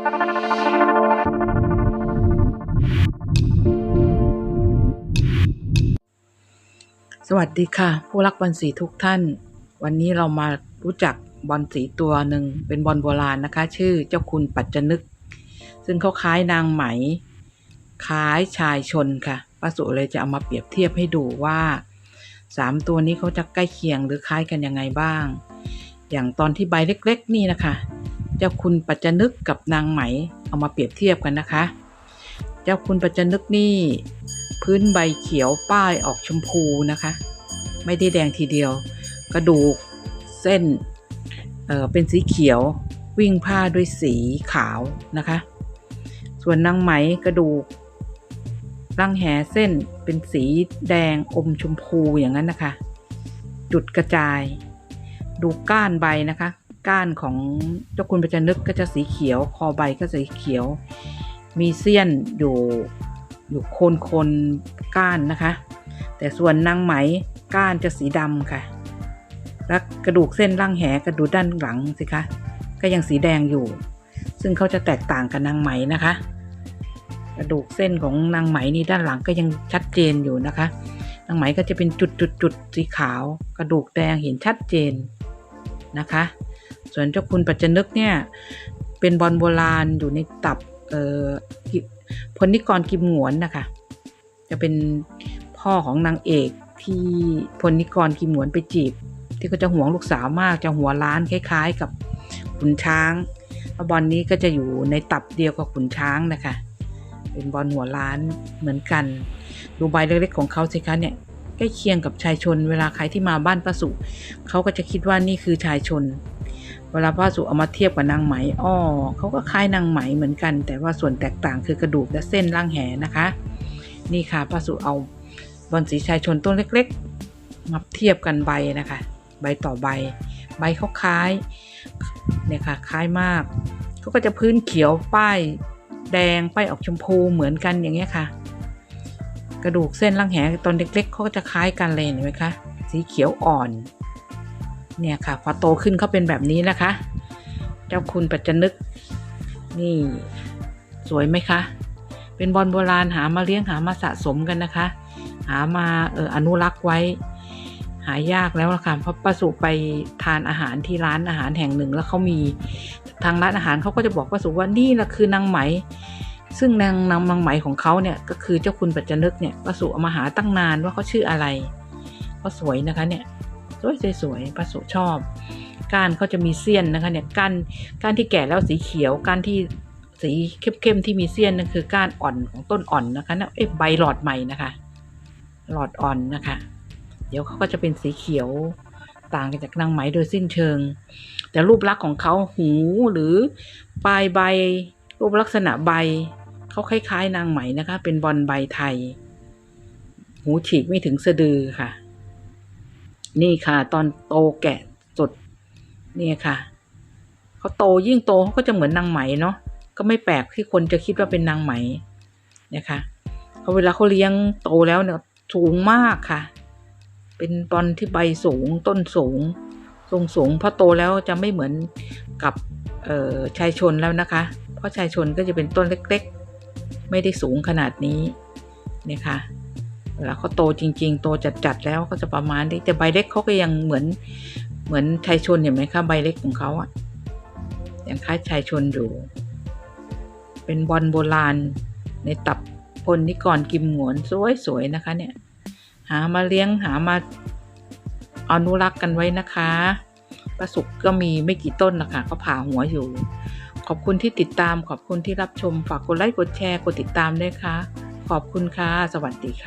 สวัสดีค่ะ ผู้รักบอลสีทุกท่าน วันนี้เรามารู้จักบอลสีตัวหนึ่งเป็นบอลโบราณนะคะ ชื่อเจ้าคุณปัจจนึก ซึ่งเขาคล้ายนางไหม คล้ายชายชนค่ะป้าสุเลยจะเอามาเปรียบเทียบให้ดูว่าสามตัวนี้เขาจะใกล้เคียงหรือคล้ายกันยังไงบ้าง อย่างตอนที่ใบเล็ก ๆ นี่นะคะ เจ้าคุณปัจจนึกกับนางไหมเอามาเปรียบเทียบกันนะคะ เจ้าคุณปัจจนึกนี่ พื้นใบเขียวป้ายออกชมพูนะคะ ไม่ได้แดงทีเดียว กระดูกเส้นเเป็นสีเขียววิ่งผ้าด้วยสีขาวนะคะ ส่วนนางไหมกระดูกรังแหเส้นเป็นสีแดงอมชมพูอย่างนั้นนะคะ จุดกระจาย ดูก้านใบนะคะ ก้านของเจ้าคุณประจันนึกก็จะสีเขียว คอใบก็สีเขียว มีเสี้ยนอยู่อยู่โคนโคนก้านนะคะ แต่ส่วนนางไหมก้านจะสีดำค่ะ และกระดูกเส้นร่างแหกระดูกด้านหลังสิคะ ก็ยังสีแดงอยู่ ซึ่งเขาจะแตกต่างกับนางไหมนะคะ กระดูกเส้นของนางไหมนี่ด้านหลังก็ยังชัดเจนอยู่นะคะ นางไหมก็จะเป็นจุดจุดจุดสีขาว กระดูกแดงเห็นชัดเจนนะคะ ส่วนเจ้าคุณปัจจนึกเนี่ย เป็นบอลโบราณอยู่ในตับเอ่อพลนิกรกิมหงวนนะคะจะเป็นพ่อของนางเอกที่พลนิกรกิมหงวนไปจีบ ที่ก็จะหวงลูกสาวมากจะหัวล้านคล้าย ๆ กับขุนช้างบอลนี้ก็จะอยู่ในตับเดียวกับขุนช้างนะคะ เป็นบอลหัวล้านเหมือนกัน ดูใบเล็กๆของเขาสิคะเนี่ยใกล้เคียงกับชายชน เวลาใครที่มาบ้านป้าสุเขาก็จะคิดว่านี่คือชายชน เวลาป้าสุเอามาเทียบกับนางไหมอ้อเขาก็คล้ายนางไหมเหมือนกัน แต่ว่าส่วนแตกต่างคือกระดูกและเส้นร่างแหนะคะ นี่ค่ะป้าสุเอาบอลสีชายชนต้นเล็กๆ มาเทียบกันใบนะคะ ใบต่อใบ ใบเขาคล้ายเนี่ยค่ะคล้ายมากเขาก็จะพื้นเขียวป้ายแดงป้ายออกชมพูเหมือนกันอย่างเงี้ยค่ะ กระดูกเส้นร่างแหตอนเล็กๆเขาก็จะคล้ายกันเลยเห็นไหมคะสีเขียวอ่อน เนี่ยค่ะพอโตขึ้นเขาเป็นแบบนี้นะคะ เจ้าคุณปัจจนึก นี่สวยไหมคะ เป็นบอลโบราณหามาเลี้ยงหามาสะสมกันนะคะ หามาเอออนุรักษ์ไว้ หายากแล้วละค่ะเพราะป้าสุไปทานอาหารที่ร้านอาหารแห่งหนึ่งแล้วเขามีทางร้านอาหารเขาก็จะบอกป้าสุว่านี่แหละคือนางไหมซึ่งนางนางนางไหมของเขาเนี่ยก็คือเจ้าคุณปัจจนึกเนี่ยป้าสุเอามาหาตั้งนานว่าเขาชื่ออะไรก็สวยนะคะเนี่ย สวยสวยป้าสุชอบก้านเขาจะมีเสี้ยนนะคะเนี่ยก้านก้านที่แก่แล้วสีเขียวก้านที่สีเข้มๆที่มีเสี้ยนนั่นคือก้านอ่อนของต้นอ่อนนะคะนะเอ๊ะใบหลอดใหม่นะคะ หลอดอ่อนนะคะ เดี๋ยวเขาก็จะเป็นสีเขียวต่างกันจากนางไหมโดยสิ้นเชิง แต่รูปลักษณ์ของเขาหูหรือปลายใบ รูปลักษณะใบเขาคล้ายๆ นางไหมนะคะ เป็นบอลใบไทย หูฉีกไม่ถึงสะดือค่ะ นี่ค่ะ ตอนโตแกะสดเนี่ยค่ะเขาโตยิ่งโตเขาก็จะเหมือนนางไหมเนาะก็ไม่แปลกที่คนจะคิดว่าเป็นนางไหมนะคะเขาเวลาเขาเลี้ยงโตแล้วเนี่ยสูงมากค่ะ เป็นบอลที่ใบสูงต้นสูง ทรงสูงพอโตแล้วจะไม่เหมือนกับชายชนแล้วนะคะ เพราะชายชนก็จะเป็นต้นเล็ก ๆ ไม่ได้สูงขนาดนี้นะคะ เวลาเขาโตจริง ๆ โตจัดๆแล้วก็จะประมาณนี้แต่ใบเล็กเขาก็ยังเหมือนเหมือนชายชนเห็นไหมคะใบเล็กของเขาอะยังคล้ายชายชนอยู่ เป็นบอลโบราณ ในตับพลนิกรกิมหงวนสวยๆนะคะเนี่ย หามาเลี้ยงหามาอนุรักษ์กันไว้นะคะประสุกก็มีไม่กี่ต้นนะคะก็ผ่าหัวอยู่ ขอบคุณที่ติดตามขอบคุณที่รับชมฝากกดไลค์กดแชร์กดติดตามด้วยค่ะ ขอบคุณค่ะ สวัสดีค่ะ